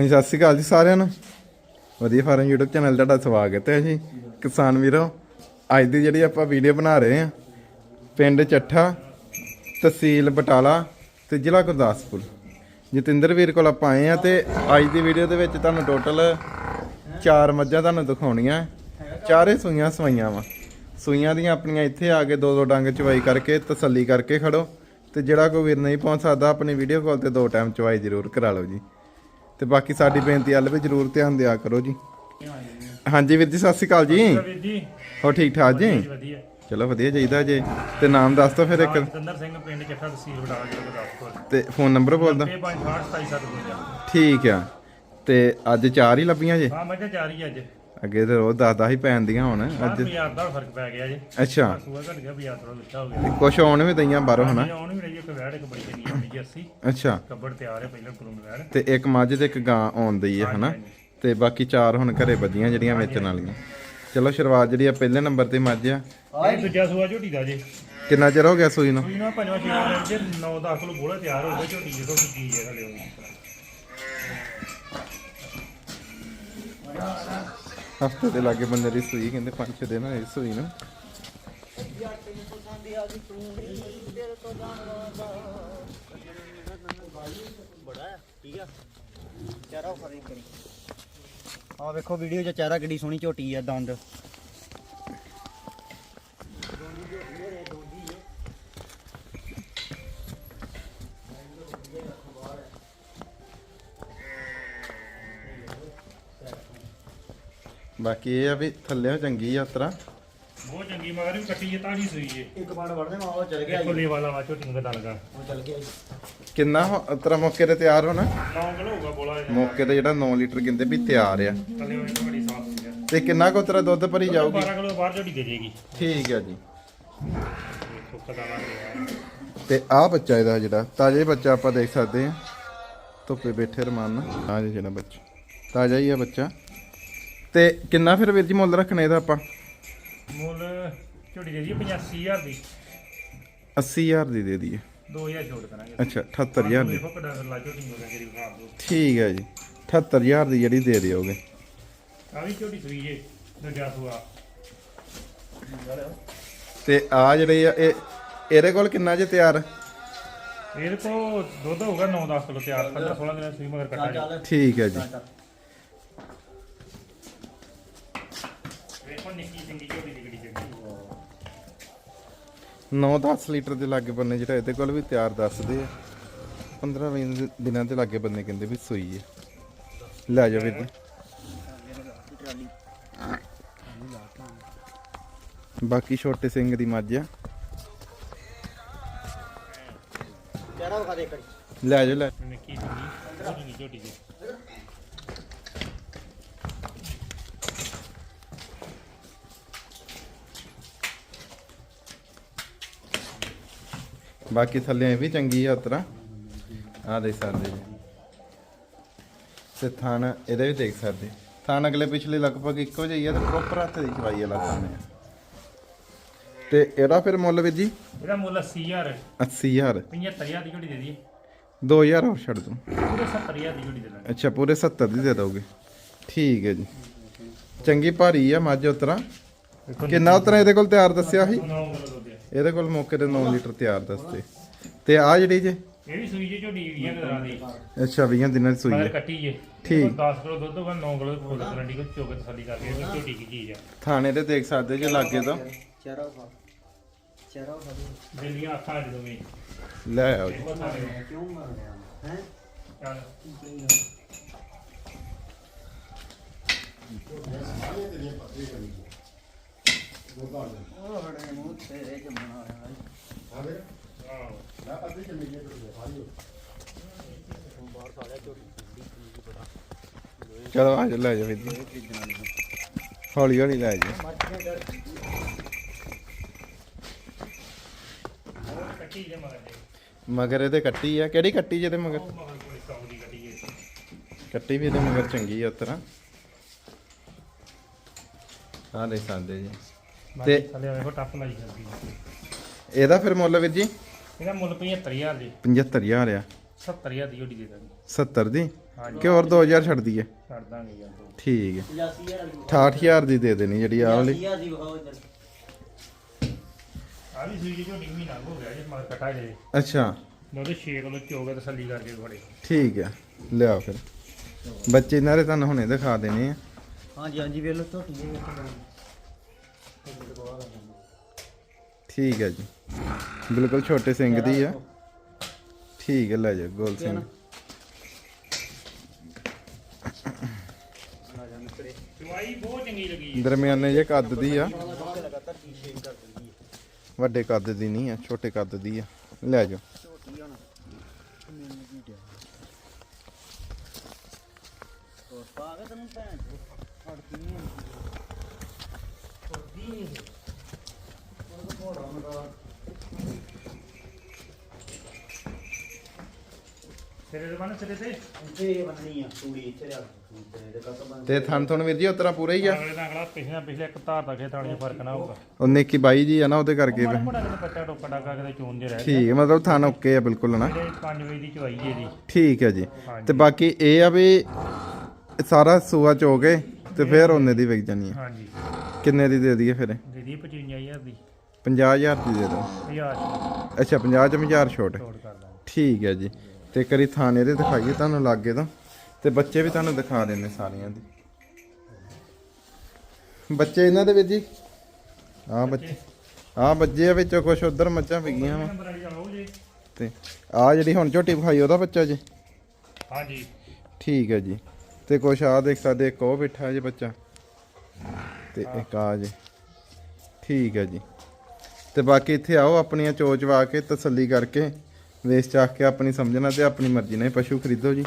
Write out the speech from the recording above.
ਹਾਂਜੀ, ਸਤਿ ਸ਼੍ਰੀ ਅਕਾਲ ਜੀ ਸਾਰਿਆਂ ਨੂੰ। ਵਧੀਆ ਫਾਰਮ YouTube ਚੈਨਲ ਤੁਹਾਡਾ ਸਵਾਗਤ ਹੈ ਜੀ। ਕਿਸਾਨ ਵੀਰੋ, ਅੱਜ ਦੀ ਜਿਹੜੀ ਆਪਾਂ ਵੀਡੀਓ ਬਣਾ ਰਹੇ ਹਾਂ, ਪਿੰਡ ਚੱਠਾ, ਤਹਿਸੀਲ ਬਟਾਲਾ ਤੇ ਜ਼ਿਲ੍ਹਾ ਗੁਰਦਾਸਪੁਰ। ਜਤਿੰਦਰ ਵੀਰ ਕੋਲ ਆਪਾਂ ਆਏ ਆ ਤੇ ਅੱਜ ਦੀ ਵੀਡੀਓ ਦੇ ਵਿੱਚ ਤੁਹਾਨੂੰ ਟੋਟਲ ਚਾਰ ਮੱਝਾਂ ਤੁਹਾਨੂੰ ਦਿਖਾਉਣੀਆਂ। ਚਾਰੇ ਸੂਈਆਂ ਸਵਾਈਆਂ ਵਾ। ਸੂਈਆਂ ਦੀਆਂ ਆਪਣੀਆਂ ਇੱਥੇ ਆ ਕੇ ਦੋ ਦੋ ਡੰਗ ਚਵਾਈ ਕਰਕੇ, ਤਸੱਲੀ ਕਰਕੇ ਖੜੋ ਤੇ ਜਿਹੜਾ ਕੋਈ ਵੀਰ ਨਹੀਂ ਪਹੁੰਚ ਸਕਦਾ, ਆਪਣੀ ਵੀਡੀਓ ਕਾਲ ਤੇ ਦੋ ਟਾਈਮ ਚਵਾਈ ਜ਼ਰੂਰ ਕਰਾ ਲਓ ਜੀ। ਤੇ ਬਾਕੀ ਸਾਡੀ ਬੇਨਤੀ ਵੱਲ ਵੀ ਜ਼ਰੂਰ ਧਿਆਨ ਦਿਆ ਕਰੋ ਜੀ। ਹਾਂਜੀ ਵੀਰ ਜੀ ਸਤਿ ਸ਼੍ਰੀ ਅਕਾਲ ਜੀ। ਹੋ ਠੀਕ ਠਾਕ ਜੀ? ਚਲੋ ਵਧੀਆ ਚਾਹੀਦਾ ਜੀ। ਤੇ ਨਾਮ ਦੱਸ ਦਿਓ ਫਿਰ ਇੱਕ। ਜਤਿੰਦਰ ਸਿੰਘ ਪਿੰਡ ਚੱਠਾ ਤਹਿਸੀਲ ਬਟਾਲਾ ਜ਼ਿਲ੍ਹਾ ਗੁਰਦਾਸਪੁਰ। ਤੇ ਫੋਨ ਨੰਬਰ ਬੋਲ ਦਿਓ। 9567 ਠੀਕ ਆ। ਤੇ ਅੱਜ ਚਾਰ ਹੀ ਲੱਭੀਆਂ ਜੇ? ਹਾਂ ਮੈਂ ਕਿਹਾ ਚਾਰ ਹੀ ਅੱਜ। ਅੱਗੇ ਤੇ ਰੋਜ਼ ਦਸ ਦਸ ਹੀ ਪੈਂਦੀਆਂ ਹੁਣ ਅੱਜ। ਬਾਜ਼ਾਰ ਦਾ ਫ਼ਰਕ ਪੈ ਗਿਆ ਜੀ। ਅੱਛਾ। ਸੂਆ ਘਟ ਗਿਆ ਬਾਜ਼ਾਰ ਥੋੜਾ ਲੱਛਾ ਹੋ ਗਿਆ ਕੁਛ ਆਉਣ ਵੀ ਦਈਆਂ ਬਾਹਰੋਂ ਹਨਾ? ਆਉਣ ਵੀ ਰਹੀ ਇੱਕ ਵੈੜ ਇੱਕ ਬੜੀ ਚੰਗੀ ਆਉਂਦੀ ਜੀ 80 ਅੱਛਾ। ਕੱਬੜ ਤਿਆਰ ਹੈ ਪਹਿਲਾਂ ਕਰੂੰ ਵੈੜ। ਤੇ ਇੱਕ ਮੱਝ ਤੇ ਇੱਕ ਗਾਂ ਆਉਂਦੀ ਹੈ ਹਨਾ? ਤੇ ਬਾਕੀ ਚਾਰ ਹੁਣ ਘਰੇ ਵੱਜੀਆਂ ਜਿਹੜੀਆਂ ਵੇਚਣ ਵਾਲੀਆਂ। ਚਲੋ ਸ਼ੁਰੂਆਤ ਜਿਹੜੀ ਆ ਪਹਿਲੇ ਨੰਬਰ ਤੇ ਮੱਝ ਆ। ਇਹ ਦੂਜਾ ਸੂਆ ਝੋਟੀ ਦਾ ਜੀ। ਕਿੰਨਾ ਚਿਰ ਹੋ ਗਿਆ ਸੂਈ ਨੂੰ? ਕੋਈ ਨਾ ਪੰਜਵਾਂ ਛੇਵਾਂ ਦਿਨ ਜੇ 9-10 ਕਿਲੋ ਬੋਲਾ ਤਿਆਰ ਹੋ ਗਿਆ ਝੋਟੀ ਜਦੋਂ ਕੀ ਚੀਜ਼ ਹੈ ਹਲੇ ਉਹ ਹਫ਼ਤੇ ਦੇ ਲਾਗੇ ਬੰਦੇ ਦੀ ਸੂਈ, ਕਹਿੰਦੇ 5-6 ਦਿਨ ਹੋਏ ਸੂਈ ਨੂੰ। ਆ ਵੇਖੋ ਵੀਡੀਓ 'ਚ ਚਾਰਾ ਕਿੱਡੀ ਸੋਹਣੀ ਝੋਟੀ ਆ ਦੰਦ। ਬਾਕੀ ਇਹ ਆ ਵੀ ਥੱਲੇ ਚੰਗੀ ਯਾਤਰਾ ਬਹੁਤ ਚੰਗੀ ਮਗਰ ਵੀ ਕੱਟੀ ਹੈ ਤਾੜੀ ਸੂਈ ਹੈ ਇੱਕ ਪਾਣ ਵੜਦੇ ਮਾ ਉਹ ਚਲ ਦੇਖੋ ਲੈ ਵਾਲਾ ਵਾ ਝੋਟੀ ਨੂੰ ਲਗਾ ਉਹ ਚਲ ਗਿਆ ਕਿੰਨਾ ਉਤਰਾ ਮੌਕੇ ਤੇ ਤਿਆਰ ਹੋਣਾ? 9 ਕਿਲੋ ਹੋਊਗਾ ਬੋਲਾ ਮੌਕੇ ਤੇ ਜਿਹੜਾ 9 ਲੀਟਰ ਕਹਿੰਦੇ ਵੀ ਤਿਆਰ ਆ। ਥੱਲੇ ਉਹ ਇੱਕ ਬੜੀ ਸਾਫ਼ ਸੀ ਤੇ ਕਿੰਨਾ ਕੁ ਉਤਰਾ ਦੁੱਧ ਭਰੀ ਜਾਊਗੀ? 12 ਕਿਲੋ ਬਾਹਰ ਝੋਟੀ ਦੇ ਦੇਗੀ। ਠੀਕ ਹੈ ਜੀ। ਗਿਆ ਤੇ ਆਹ ਬੱਚਾ ਇਹਦਾ ਜਿਹੜਾ ਤਾਜ਼ਾ ਬੱਚਾ ਆਪਾਂ ਦੇਖ ਸਕਦੇ ਹਾਂ ਧੁੱਪੇ ਬੈਠੇ ਰਮਾਨ ਨਾਲ। ਆਹ ਜਿਹੜਾ ਬੱਚਾ। ਤਾਜ਼ਾ ਹੀ ਆ ਬੱਚਾ। ਤੇ ਕਿੰਨਾ ਫਿਰ ਵੀਰ ਜੀ ਮੁੱਲ ਰੱਖਣਾ ਇਹਦਾ ਆਪਾਂ? ਮੁੱਲ ਝੋਟੀ ਦੇ ਦੀ 85000 ਦੀ। 80000 ਦੀ ਦੇ ਦਈਏ। 2000 ਛੋੜ ਕਰਾਂਗੇ। ਅੱਛਾ 78000 ਦੀ। ਦੇਖੋ ਲਾ ਝੋਟੀ ਨੂੰ। ਠੀਕ ਹੈ ਜੀ 78000 ਦੀ ਜਿਹੜੀ ਦੇ ਦਿਓਗੇ। ਆ ਵੀ ਝੋਟੀ ਸੂਈ ਜੇ ਸੂਆ। ਤੇ ਆ ਜਿਹੜੇ ਆ ਇਹ ਇਹਦੇ ਕੋਲ ਕਿੰਨਾ ਜੇ ਤਿਆਰ? ਇਹਦੇ ਕੋ ਦੁੱਧ ਹੋਊਗਾ 9-10 ਕਿਲੋ ਤਿਆਰ 15-16 ਦਿਨਾਂ ਸੂਈ ਮਗਰ ਕੱਟਾ ਜੀ ਠੀਕ ਹੈ ਜੀ। 9-10 ਲੀਟਰ ਦੇ ਲਾਗੇ ਬੰਨੇ ਜਿਹੜਾ ਇਹਦੇ ਕੋਲ ਵੀ ਤਿਆਰ ਦੱਸਦੇ ਆ। 15-20 ਦਿਨਾਂ ਦੇ ਲਾਗੇ ਬੰਨੇ ਕਹਿੰਦੇ ਵੀ ਸੂਈ ਹੈ ਲੈ ਜਾਓ ਵੀਰ ਜੀ। ਬਾਕੀ ਛੋਟੇ ਸਿੰਘ ਦੀ ਮੱਝ ਆ। ਚਾਰਾ ਵਿਖਾ ਦੇ ਕਰੀ ਲੈ ਜਾਓ ਲੈ। ਨਿੱਕੀ ਜੀ ਬਾਕੀ ਥੱਲੇ ਵੀ ਚੰਗੀ ਆ ਉਤਰਾ। ਆ ਦੇਖ ਸਕਦੇ ਜੀ। ਤੇ ਥਾਣ ਇਹਦੇ ਵੀ ਦੇਖ ਸਕਦੇ। ਥਾਣ ਅਗਲੇ ਪਿਛਲੇ ਲਗਭਗ ਇੱਕੋ ਜਿਹੀ ਆ ਤੇ ਪ੍ਰੋਪਰ ਹੱਥ ਦੀ ਚਵਾਈ ਵਾਲਾ ਥਾਣ ਆ। ਤੇ ਇਹਦਾ ਫਿਰ ਮੁੱਲ ਵੀਰ ਜੀ? ਇਹਦਾ ਮੁੱਲ 80000 80000 75000 ਦੀ ਝੋਟੀ ਦੇ ਦੀ 2000 ਹੋਰ ਛੱਡ ਦੂੰ। ਪੂਰੇ 70000 ਦੀ ਝੋਟੀ ਦੇ ਦਾਂਗੇ ਅੱਛਾ ਪੂਰੇ 70 ਦੀ ਦੇ ਦੋਗੇ। ਠੀਕ ਹੈ ਜੀ। ਚੰਗੀ ਭਾਰੀ ਆ ਮੱਝ ਉਤਰਾ। ਕਿੰਨਾ ਉਤਰਾ ਇਹਦੇ ਕੋਲ ਤਿਆਰ ਦੱਸਿਆ ਸੀ? 9 ਕਿਲੋ ਦੁੱਧ ਹੈ ਇਹਦੇ ਕੋਲ ਮੌਕੇ ਤੇ 9 ਲੀਟਰ ਤਿਆਰ ਦੱਸਦੇ ਤੇ ਆ ਜਿਹੜੀ ਜੇ? ਇਹ ਵੀ ਸੂਈ ਜੇ ਝੋਟੀ 20 ਦਿਨਾਂ ਦੀ। ਅੱਛਾ 20 ਦਿਨਾਂ ਦੀ ਸੂਈ ਮਗਰ ਹੈ ਕੱਟੀ ਜੇ। ਠੀਕ। 10 ਕਿਲੋ ਦੁੱਧ ਹੋਗਾ 9 ਕਿਲੋ ਫੁੱਲ ਕਰੰਡੀ ਕੋ ਚੋਕ ਤਸੱਲੀ ਕਰਕੇ ਇਹ ਝੋਟੀ ਕੀ ਚੀਜ਼ ਹੈ ਥਾਣੇ ਤੇ ਦੇਖ ਸਕਦੇ ਜੇ ਲਾਗੇ ਤੋਂ। ਚਾਰਾ ਚਾਰਾ ਦਿੱਲੀਆਂ ਅੱਖਾਂ ਲੈ ਆਓ ਜੀ। ਦੇਖੋ ਸਾਰੇ। ਕਿਉਂ ਮਾਰ ਰਿਹਾ ਹੈ ਚੱਲ ਉਹ ਹੜੇ ਮੂੰਹ ਤੇਰੇ ਚ ਬਣਾ ਚਲੋ ਆ ਜਾ ਲੈ ਜਾ ਵੀਰ ਹੌਲੀ ਹੌਲੀ ਲੈ ਜਾ ਕੱਟੀ ਜੇ ਮਗਰ ਮਗਰ ਇਹਦੇ ਕੱਟੀ ਆ। ਕਿਹੜੀ ਕੱਟੀ ਜਿਹਦੇ ਮਗਰ? ਮਗਰ ਕੋਈ ਸੌ ਦੀ ਕੱਟੀ ਜੇ ਕੱਟੀ ਵੀ ਇਹਦੇ ਮਗਰ ਚੰਗੀ ਆ ਉਤਰਾ ਆ ਦੇਖ ਸਕਦੇ ਜੀ। ਤੇ ਤੇ- ਥੱਲੇ ਵੇਖੋ ਟੱਪ ਲਾਈ ਜਾਂਦੀ ਇਹਦਾ ਫਿਰ ਮੁੱਲ ਵੀਰ ਜੀ? ਇਹਦਾ ਮੁੱਲ 75000 ਜੀ। 75000 ਆ। 70000 ਦੀ ਝੋਟੀ ਦੇ ਦਾਂਗੇ। 70 ਦੀ? ਹਾਂਜੀ। ਕਿ ਹੋਰ 2000 ਛੱਡ ਦਈਏ? ਛੱਡ ਦਾਂਗੇ ਯਾਰ ਦੋ। ਠੀਕ ਹੈ 85000 ਦੀ। 68000 ਦੀ ਦੇ ਦੇਣੀ ਜਿਹੜੀ ਆਹ ਵਾਲੀ। 85000 ਦੀ ਵਿਖਾਓ ਇੱਧਰ। ਆ ਵੀ ਸੂਈ ਝੋਟੀ ਮਹੀਨਾ ਕੁ ਹੋ ਗਿਆ ਜੇ ਮਗਰ ਕਟਾ ਜੇ। ਅੱਛਾ। ਉਹਦੇ 6 ਕਿਲੋ ਚੋਗੇ ਤਸੱਲੀ ਕਰਕੇ ਬੜੇ ਠੀਕ ਹੈ ਲਿਆਓ ਫਿਰ। ਬੱਚੇ ਦੇ ਤੁਹਾਨੂੰ ਹੁਣੇ ਦਿਖਾ ਦੇਣੇ ਆ। ਹਾਂਜੀ ਹਾਂਜੀ ਵੇਖ ਲਓ ਝੋਟੀ ਦੇ ਵਿੱਚ ਠੀਕ ਹੈ ਜੀ। ਬਿਲਕੁਲ ਛੋਟੇ ਸਿੰਘ ਦੀ ਆ। ਠੀਕ ਹੈ ਲੈ ਜਾ ਗੋਲ ਸਿੰਘ। ਦਵਾਈ ਬਹੁਤ ਚੰਗੀ ਲੱਗੀ ਦਰਮਿਆਨੇ ਜੇ ਕੱਦ ਦੀ ਆ। ਵੱਡੇ ਕੱਦ ਦੀ ਨਹੀਂ ਆ ਛੋਟੇ ਕੱਦ ਦੀ ਆ। ਲੈ ਜਾਓ। ਝੋਟੀ ਹੁਣ ਮੈਨੂੰ ਕੀ ਡਿਆ ਹੋਰ ਪਾ ਕੇ ਤੈਨੂੰ ਭੈਣ ਚੋ ਅੜਦੀ ਨਹੀਂ ਛੋਟੀ ਨਹੀਂ ਘੋੜਾ ਹੁੰਦਾ ਸਿਰੇ ਦੇ ਬੰਨ ਸਿਰੇ ਤੇ ਇੱਥੇ ਬੰਨਣੀ ਆ ਤੂੜੀ ਇੱਥੇ ਲਿਆ ਤੇ ਇਹਦੇ ਕੱਟ ਬੰਨ ਤੇ ਥਣ ਥਣ ਵੀਰ ਜੀ ਉਤਰਾ ਪੂਰਾ ਹੀ ਆ? ਅਗਲੇ ਦਾ ਅਗਲਾ ਪਿਛਲੇ ਪਿਛਲੇ ਇੱਕ ਧਾਰ ਦਾ ਖੇਤਾਂ ਵਿੱਚ ਫ਼ਰਕ ਨਾ ਹੋਊਗਾ ਉਹ ਨੇਕੀ ਬਾਈ ਜੀ ਆ ਨਾ ਉਹਦੇ ਕਰਕੇ ਵੀ। ਮੋਟਾ ਕਿਤੇ ਬੱਚਾ ਟੋਕਾ ਟਾਕਾ ਕਿਤੇ ਚੂਨ ਜੇ ਰਹਿ ਠੀਕ ਹੈ ਮਤਲਬ ਥਣ ਓਕੇ ਆ ਬਿਲਕੁਲ ਨਾ ਜਿਹੜੇ 5 ਵਜੇ ਦੀ ਚਵਾਈ ਇਹਦੀ ਠੀਕ ਹੈ ਜੀ। ਤੇ ਬਾਕੀ ਇਹ ਆ ਵੀ ਸਾਰਾ ਸੂਆ ਚੋ ਕੇ ਤੇ ਫਿਰ ਉਹਨੇ ਦੀ ਵਿਕ ਜਾਣੀ ਆ। ਹਾਂਜੀ। ਕਿੰਨੇ ਦੀ ਦੇ ਦਈਏ ਫਿਰ ਦੀਦੀ 55000 ਦੀ। 50000 ਦੀ ਦੇ ਦਿਓ 1000 ਅੱਛਾ 50 ਚ 1000 ਛੋਟ। ਛੋੜ ਕਰ ਦਾਂਗੇ। ਠੀਕ ਹੈ ਜੀ। ਤੇ ਕਰੀ ਥਾਣੇ ਦੇ ਦਿਖਾਈਏ ਤੁਹਾਨੂੰ ਲਾਗੇ ਤੋਂ। ਤੇ ਬੱਚੇ ਵੀ ਤੁਹਾਨੂੰ ਦਿਖਾ ਦਿੰਨੇ ਸਾਰਿਆਂ ਦੇ। ਬੱਚੇ ਇਹਨਾਂ ਦੇ ਵਿੱਚ ਜੀ? ਆ ਬੱਚੇ ਆ ਬੱਚੇ ਆ ਵਿੱਚੋਂ ਕੁਛ ਉਧਰ ਮੱਝਾਂ ਵਿਗੀਆਂ ਵਾ। ਨੰਬਰ ਵਾਲੀ ਜੀ। ਤੇ ਆ ਜਿਹੜੀ ਹੁਣ ਝੋਟੀ ਵਿਖਾਈ ਉਹਦਾ ਬੱਚਾ ਜੀ? ਹਾਂਜੀ ਠੀਕ ਹੈ ਜੀ। ਤੇ ਕੁਛ ਆ ਦੇਖ ਸਕਦੇ ਇੱਕ ਉਹ ਬੈਠਾ ਜੀ ਬੱਚਾ। ਤੇ ਇੱਕ ਆ ਜੀ। ਠੀਕ ਹੈ ਜੀ। ਤੇ ਬਾਕੀ ਇੱਥੇ ਆਓ, ਆਪਣੀਆਂ ਚੋਚ ਵਾ ਕੇ ਤਸੱਲੀ ਕਰਕੇ ਵੇਚ ਚਾਖ ਕੇ ਆਪਣੀ ਸਮਝਣਾ ਤੇ ਆਪਣੀ ਮਰਜ਼ੀ ਨਾਲ ਪਸ਼ੂ ਖਰੀਦੋ ਜੀ।